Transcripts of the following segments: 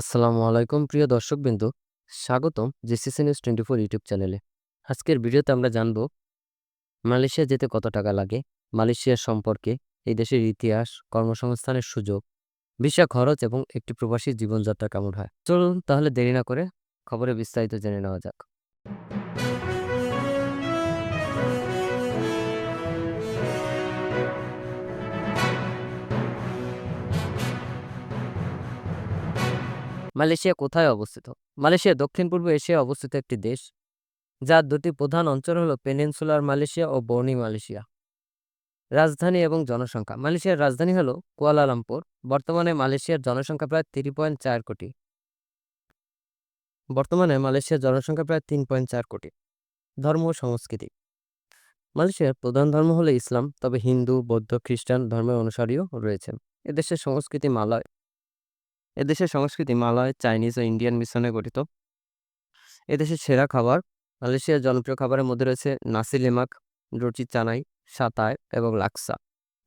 আসসালামু আলাইকুম প্রিয় দর্শকবৃন্দু। স্বাগতম GCC news twenty four YouTube চ্যানেলে। আজকের ভিডিওতে আমরা জানব, মালয়েশিয়া যেতে কত টাকা লাগে, মালয়েশিয়া সম্পর্কে, এই দেশের ইতিহাস, কর্মসংস্থানের সুযোগ, ভিসা খরচ এবং একটি প্রবাসী জীবনযাত্রা কেমন হয়। চলুন তাহলে দেরি না করে খবরে বিস্তারিত জেনে নেওয়া যাক। মালয়েশিয়া কোথায় অবস্থিত? মালয়েশিয়া দক্ষিণ পূর্ব এশিয়ায় অবস্থিত একটি দেশ, যার দুটি প্রধান অঞ্চল হল পেনিনসুলার মালয়েশিয়া ও বর্নি মালয়েশিয়া। রাজধানী এবং জনসংখ্যা। মালয়েশিয়ার রাজধানী হল কুয়ালালামপুর। বর্তমানে মালয়েশিয়ার জনসংখ্যা প্রায় তিন পয়েন্ট চার কোটি। বর্তমানে মালয়েশিয়ার জনসংখ্যা প্রায় তিন পয়েন্ট চার কোটি। ধর্ম ও সংস্কৃতি। মালয়েশিয়ার প্রধান ধর্ম হলো ইসলাম, তবে হিন্দু, বৌদ্ধ, খ্রিস্টান ধর্মের অনুসারীও রয়েছেন। এদেশের সংস্কৃতি মালয়। এদেশের সংস্কৃতি মালয়, চাইনিজ ও ইন্ডিয়ান মিশ্রণে গঠিত। এদেশের সেরা খাবার মালয়েশিয়ার জনপ্রিয় খাবারের মধ্যে রয়েছে নাসি লেমাক, রুটি, চানাই সাতায় এবং লাক্সা।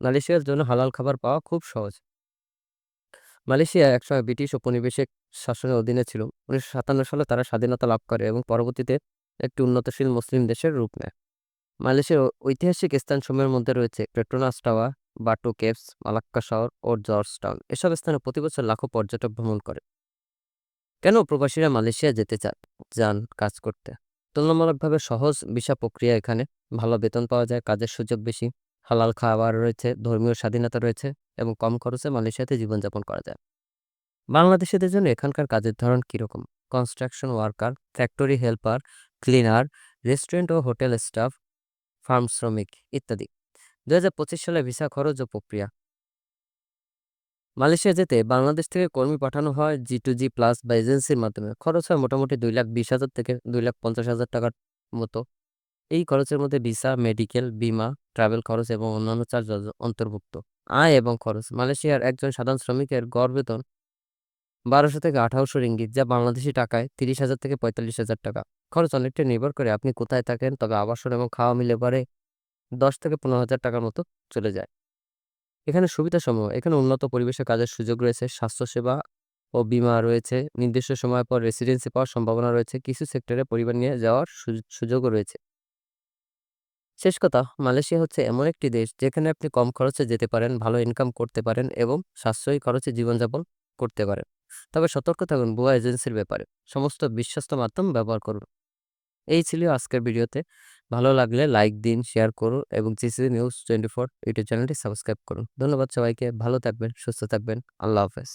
মালয়েশিয়ার জন্য হালাল খাবার পাওয়া খুব সহজ। মালয়েশিয়া একসময় ব্রিটিশ উপনিবেশিক শাসনের অধীনে ছিল। উনিশশো সাতান্ন সালে তারা স্বাধীনতা লাভ করে এবং পরবর্তীতে একটি উন্নতশীল মুসলিম দেশের রূপ নেয়। মালয়েশিয়ার ঐতিহাসিক স্থানসমূহের মধ্যে রয়েছে Petronas Tower Batu Caves, Malacca শহর ও জর্জ টাউন এসব স্থানে প্রতি বছর লাখো পর্যটক ভ্রমণ করে। কেন প্রবাসীরা মালয়েশিয়া যেতে চান, যান, কাজ করতে? তুলনামূলকভাবে সহজ ভিসা প্রক্রিয়া এখানে। ভালো বেতন পাওয়া যায়, কাজের সুযোগ বেশি, হালাল খাবার রয়েছে, ধর্মীয় স্বাধীনতা রয়েছে এবং কম খরচে মালয়েশিয়াতে জীবনযাপন করা যায়। বাংলাদেশিদের জন্য এখানকার কাজের ধরন কীরকম? Construction worker, factory helper, cleaner, restaurant ও হোটেল স্টাফ, ফার্ম শ্রমিক ইত্যাদি। দু সালে ভিসা খরচ ও প্রক্রিয়া। মালয়েশিয়া যেতে বাংলাদেশ থেকে কর্মী পাঠানো হয় জি টু জি প্লাস বা এজেন্সির মাধ্যমে। খরচ হয় মোটামুটি দুই লাখ বিশ হাজার থেকে দুই লাখ পঞ্চাশ হাজার টাকার মতো। এই খরচের মধ্যে ভিসা, মেডিকেল, বিমা, ট্রাভেল খরচ এবং অন্যান্য চার্জ অন্তর্ভুক্ত। আয় এবং খরচ। মালয়েশিয়ার একজন সাধারণ শ্রমিকের গড় বেতন বারোশো থেকে আঠারোশো রিঙ্গিত, যা বাংলাদেশি টাকায় তিরিশ হাজার থেকে পঁয়তাল্লিশ হাজার টাকা। খরচ অনেকটা নির্ভর করে আপনি কোথায় থাকেন, তবে আবাসন এবং খাওয়া মিলে পরে দশ থেকে পনেরো হাজার টাকার মতো চলে যায়। এখানে সুবিধাসমূহ, এখানে উন্নত পরিবেশে কাজের সুযোগ রয়েছে, স্বাস্থ্যসেবা ও বিমা রয়েছে, নির্দিষ্ট সময় পর রেসিডেন্সি পাওয়ার সম্ভাবনা রয়েছে, কিছু সেক্টরে পরিবার নিয়ে যাওয়ার সুযোগও রয়েছে। শেষ কথা, মালয়েশিয়া হচ্ছে এমন একটি দেশ যেখানে আপনি কম খরচে যেতে পারেন, ভালো ইনকাম করতে পারেন এবং সাশ্রয়ী খরচে জীবনযাপন করতে পারেন। তবে সতর্ক থাকুন, ভুয়া এজেন্সির ব্যাপারে। সমস্ত বিশ্বস্ত মাধ্যম ব্যবহার করুন। এই ছিল আজকের ভিডিওতে। ভালো লাগলে লাইক দিন, শেয়ার করুন এবং GCC news twenty four YouTube চ্যানেলটি সাবস্ক্রাইব করুন। ধন্যবাদ সবাইকে। ভালো থাকবেন, সুস্থ থাকবেন। আল্লাহ হাফেজ।